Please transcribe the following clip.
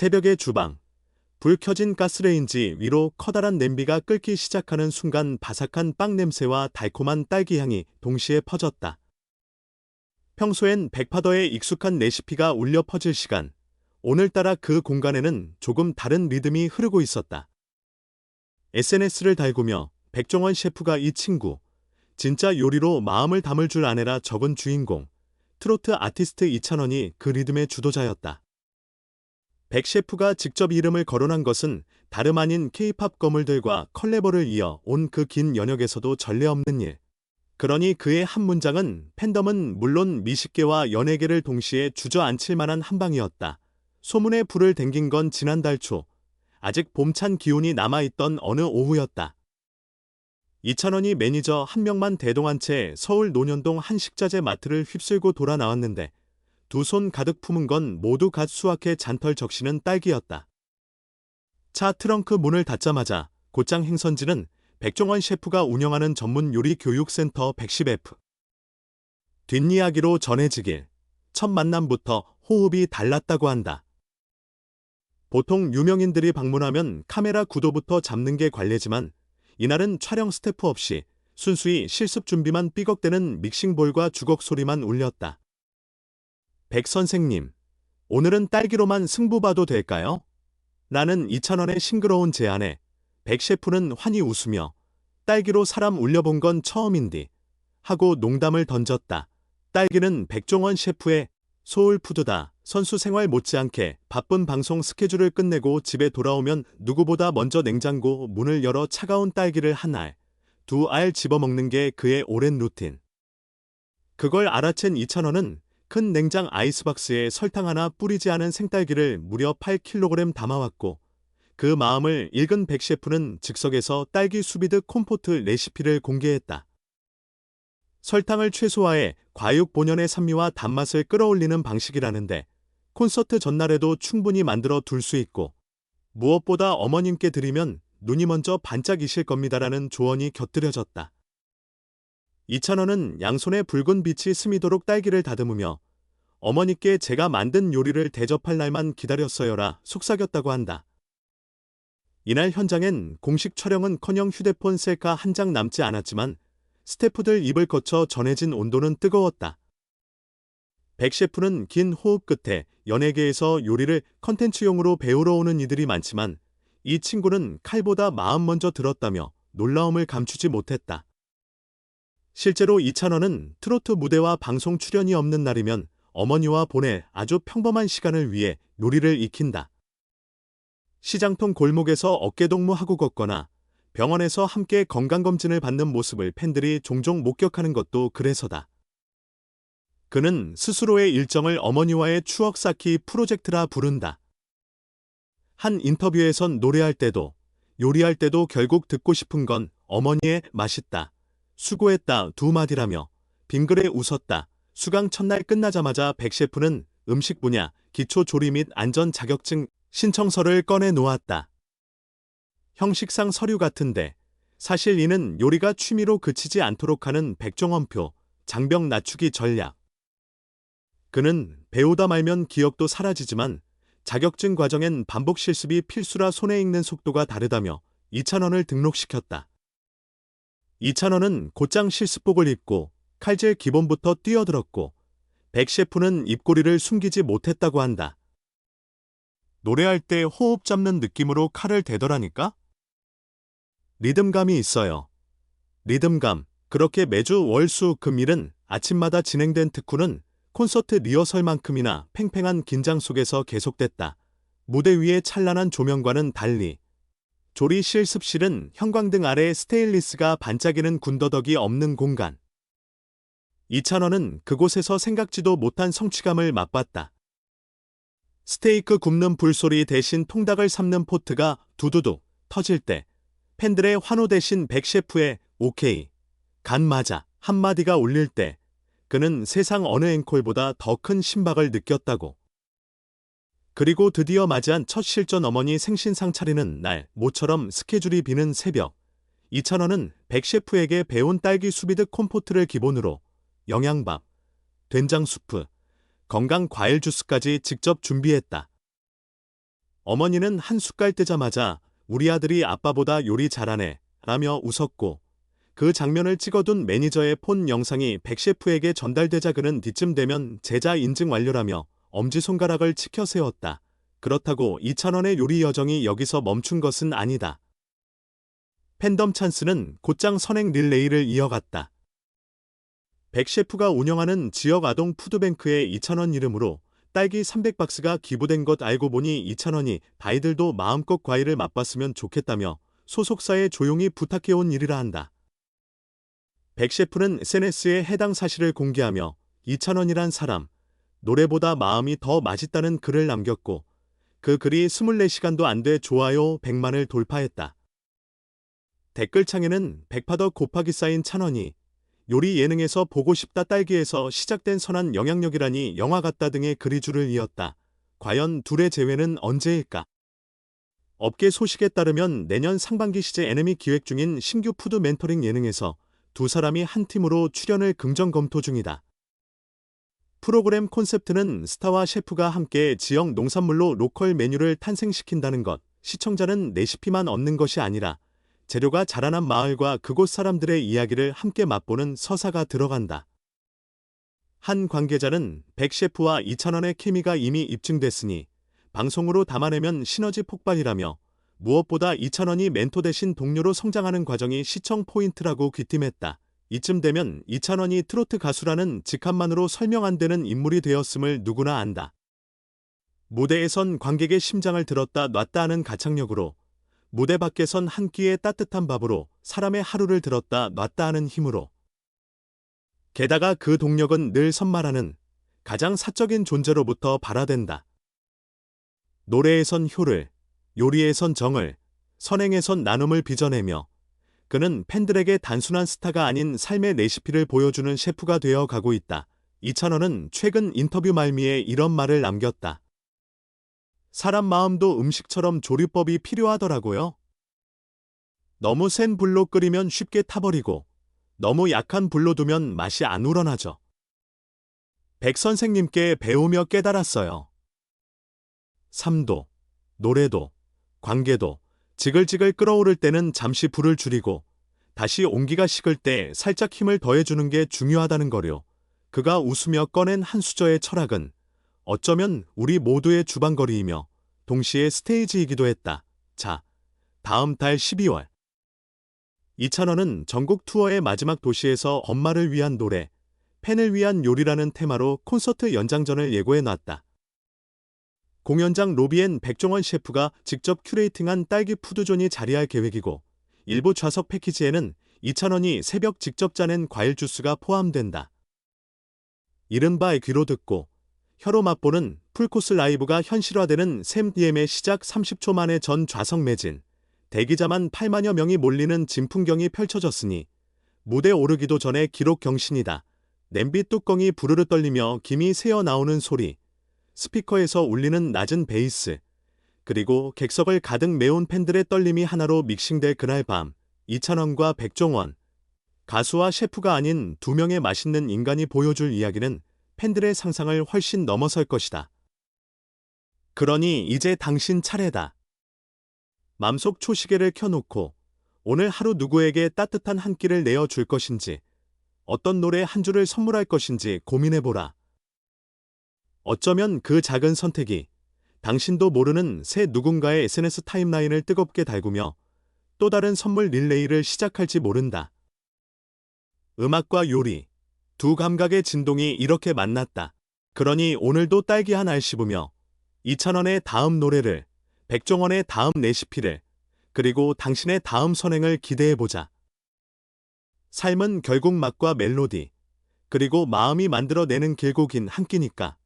새벽의 주방. 불 켜진 가스레인지 위로 커다란 냄비가 끓기 시작하는 순간 바삭한 빵 냄새와 달콤한 딸기 향이 동시에 퍼졌다. 평소엔 백파더의 익숙한 레시피가 울려 퍼질 시간. 오늘따라 그 공간에는 조금 다른 리듬이 흐르고 있었다. SNS를 달구며 백종원 셰프가 이 친구, 진짜 요리로 마음을 담을 줄 아내라 적은 주인공, 트로트 아티스트 이찬원이 그 리듬의 주도자였다. 백 셰프가 직접 이름을 거론한 것은 다름 아닌 케이팝 거물들과 컬래버를 이어 온 그 긴 연역에서도 전례 없는 일. 그러니 그의 한 문장은 팬덤은 물론 미식계와 연예계를 동시에 주저앉힐 만한 한 방이었다. 소문에 불을 댕긴 건 지난달 초, 아직 봄찬 기운이 남아있던 어느 오후였다. 이찬원이 매니저 한 명만 대동한 채 서울 논현동 한 식자재 마트를 휩쓸고 돌아 나왔는데 두 손 가득 품은 건 모두 갓 수확해 잔털 적시는 딸기였다. 차 트렁크 문을 닫자마자 곧장 행선지는 백종원 셰프가 운영하는 전문 요리 교육센터 110F. 뒷이야기로 전해지길 첫 만남부터 호흡이 달랐다고 한다. 보통 유명인들이 방문하면 카메라 구도부터 잡는 게 관례지만 이날은 촬영 스태프 없이 순수히 실습 준비만 삐걱대는 믹싱볼과 주걱 소리만 울렸다. 백 선생님, 오늘은 딸기로만 승부 봐도 될까요? 나는 이찬원의 싱그러운 제안에 백 셰프는 환히 웃으며 딸기로 사람 울려본 건 처음인디 하고 농담을 던졌다. 딸기는 백종원 셰프의 소울푸드다. 선수 생활 못지않게 바쁜 방송 스케줄을 끝내고 집에 돌아오면 누구보다 먼저 냉장고 문을 열어 차가운 딸기를 한 알, 두 알 집어먹는 게 그의 오랜 루틴. 그걸 알아챈 이찬원은 큰 냉장 아이스박스에 설탕 하나 뿌리지 않은 생딸기를 무려 8kg 담아왔고 그 마음을 읽은 백 셰프는 즉석에서 딸기 수비드 콤포트 레시피를 공개했다. 설탕을 최소화해 과육 본연의 산미와 단맛을 끌어올리는 방식이라는데 콘서트 전날에도 충분히 만들어 둘 수 있고 무엇보다 어머님께 드리면 눈이 먼저 반짝이실 겁니다라는 조언이 곁들여졌다. 이찬원은 양손에 붉은 빛이 스미도록 딸기를 다듬으며 어머니께 제가 만든 요리를 대접할 날만 기다렸어요라 속삭였다고 한다. 이날 현장엔 공식 촬영은커녕 휴대폰 셀카 한 장 남지 않았지만 스태프들 입을 거쳐 전해진 온도는 뜨거웠다. 백 셰프는 긴 호흡 끝에 연예계에서 요리를 컨텐츠용으로 배우러 오는 이들이 많지만 이 친구는 칼보다 마음 먼저 들었다며 놀라움을 감추지 못했다. 실제로 이찬원은 트로트 무대와 방송 출연이 없는 날이면 어머니와 보내 아주 평범한 시간을 위해 요리를 익힌다. 시장통 골목에서 어깨동무하고 걷거나 병원에서 함께 건강검진을 받는 모습을 팬들이 종종 목격하는 것도 그래서다. 그는 스스로의 일정을 어머니와의 추억 쌓기 프로젝트라 부른다. 한 인터뷰에선 노래할 때도 요리할 때도 결국 듣고 싶은 건 어머니의 맛있다. 수고했다 두 마디라며 빙그레 웃었다. 수강 첫날 끝나자마자 백 셰프는 음식 분야 기초 조리 및 안전 자격증 신청서를 꺼내 놓았다. 형식상 서류 같은데 사실 이는 요리가 취미로 그치지 않도록 하는 백종원표 장병 낮추기 전략. 그는 배우다 말면 기억도 사라지지만 자격증 과정엔 반복 실습이 필수라 손에 익는 속도가 다르다며 2,000원을 등록시켰다. 2,000원은 곧장 실습복을 입고 칼질 기본부터 뛰어들었고 백 셰프는 입꼬리를 숨기지 못했다고 한다. 노래할 때 호흡 잡는 느낌으로 칼을 대더라니까? 리듬감이 있어요. 리듬감. 그렇게 매주 월수 금일은 아침마다 진행된 특훈은 콘서트 리허설만큼이나 팽팽한 긴장 속에서 계속됐다. 무대 위의 찬란한 조명과는 달리 조리 실습실은 형광등 아래 스테인리스가 반짝이는 군더더기 없는 공간. 이찬원은 그곳에서 생각지도 못한 성취감을 맛봤다. 스테이크 굽는 불소리 대신 통닭을 삶는 포트가 두두둑 터질 때 팬들의 환호 대신 백 셰프의 오케이, 간 맞아 한마디가 울릴 때 그는 세상 어느 앵콜보다 더 큰 신박을 느꼈다고. 그리고 드디어 맞이한 첫 실전 어머니 생신상 차리는 날 모처럼 스케줄이 비는 새벽 이찬원은 백 셰프에게 배운 딸기 수비드 콤포트를 기본으로 영양밥, 된장 수프, 건강 과일 주스까지 직접 준비했다. 어머니는 한 숟갈 뜨자마자 우리 아들이 아빠보다 요리 잘하네 라며 웃었고 그 장면을 찍어둔 매니저의 폰 영상이 백셰프에게 전달되자 그는 뒤쯤 되면 제자 인증 완료라며 엄지손가락을 치켜 세웠다. 그렇다고 2,000원의 요리 여정이 여기서 멈춘 것은 아니다. 팬덤 찬스는 곧장 선행 릴레이를 이어갔다. 백 셰프가 운영하는 지역 아동 푸드뱅크의 2,000원 이름으로 딸기 300박스가 기부된 것 알고 보니 2,000원이 아이들도 마음껏 과일을 맛봤으면 좋겠다며 소속사에 조용히 부탁해온 일이라 한다. 백 셰프는 SNS에 해당 사실을 공개하며 2,000원이란 사람, 노래보다 마음이 더 맛있다는 글을 남겼고 그 글이 24시간도 안 돼 좋아요 100만을 돌파했다. 댓글창에는 백파더 곱하기 쌓인 찬원이 요리 예능에서 보고 싶다 딸기에서 시작된 선한 영향력이라니 영화 같다 등의 글이 줄을 이었다. 과연 둘의 재회는 언제일까? 업계 소식에 따르면 내년 상반기 시제 NM이 기획 중인 신규 푸드 멘토링 예능에서 두 사람이 한 팀으로 출연을 긍정 검토 중이다. 프로그램 콘셉트는 스타와 셰프가 함께 지역 농산물로 로컬 메뉴를 탄생시킨다는 것, 시청자는 레시피만 얻는 것이 아니라 재료가 자라난 마을과 그곳 사람들의 이야기를 함께 맛보는 서사가 들어간다. 한 관계자는 백 셰프와 2,000원의 케미가 이미 입증됐으니 방송으로 담아내면 시너지 폭발이라며 무엇보다 2,000원이 멘토 대신 동료로 성장하는 과정이 시청 포인트라고 귀띔했다. 이쯤 되면 2,000원이 트로트 가수라는 직함만으로 설명 안 되는 인물이 되었음을 누구나 안다. 무대에선 관객의 심장을 들었다 놨다 하는 가창력으로 무대 밖에선 한 끼의 따뜻한 밥으로 사람의 하루를 들었다 놨다 하는 힘으로 게다가 그 동력은 늘 선말하는 가장 사적인 존재로부터 발화된다. 노래에선 효를, 요리에선 정을, 선행에선 나눔을 빚어내며 그는 팬들에게 단순한 스타가 아닌 삶의 레시피를 보여주는 셰프가 되어 가고 있다. 이찬원은 최근 인터뷰 말미에 이런 말을 남겼다. 사람 마음도 음식처럼 조리법이 필요하더라고요. 너무 센 불로 끓이면 쉽게 타버리고 너무 약한 불로 두면 맛이 안 우러나죠. 백 선생님께 배우며 깨달았어요. 삶도, 노래도, 관계도 지글지글 끓어오를 때는 잠시 불을 줄이고 다시 온기가 식을 때 살짝 힘을 더해주는 게 중요하다는 거려. 그가 웃으며 꺼낸 한 수저의 철학은 어쩌면 우리 모두의 주방거리이며 동시에 스테이지이기도 했다. 자, 다음 달 12월. 이찬원은 전국 투어의 마지막 도시에서 엄마를 위한 노래, 팬을 위한 요리라는 테마로 콘서트 연장전을 예고해 놨다. 공연장 로비엔 백종원 셰프가 직접 큐레이팅한 딸기 푸드존이 자리할 계획이고 일부 좌석 패키지에는 이찬원이 새벽 직접 짜낸 과일 주스가 포함된다. 이른바 귀로 듣고 혀로 맛보는 풀코스 라이브가 현실화되는 샘DM의 시작 30초 만에 전 좌석 매진, 대기자만 8만여 명이 몰리는 진풍경이 펼쳐졌으니 무대 오르기도 전에 기록 경신이다. 냄비 뚜껑이 부르르 떨리며 김이 새어 나오는 소리, 스피커에서 울리는 낮은 베이스, 그리고 객석을 가득 메운 팬들의 떨림이 하나로 믹싱될 그날 밤, 이찬원과 백종원, 가수와 셰프가 아닌 두 명의 맛있는 인간이 보여줄 이야기는 팬들의 상상을 훨씬 넘어설 것이다. 그러니 이제 당신 차례다. 맘속 초시계를 켜놓고 오늘 하루 누구에게 따뜻한 한 끼를 내어줄 것인지, 어떤 노래 한 줄을 선물할 것인지 고민해보라. 어쩌면 그 작은 선택이 당신도 모르는 새 누군가의 SNS 타임라인을 뜨겁게 달구며 또 다른 선물 릴레이를 시작할지 모른다. 음악과 요리, 두 감각의 진동이 이렇게 만났다. 그러니 오늘도 딸기 한알 씹으며 이찬원의 다음 노래를, 백종원의 다음 레시피를, 그리고 당신의 다음 선행을 기대해보자. 삶은 결국 맛과 멜로디, 그리고 마음이 만들어내는 길고 긴 한 끼니까.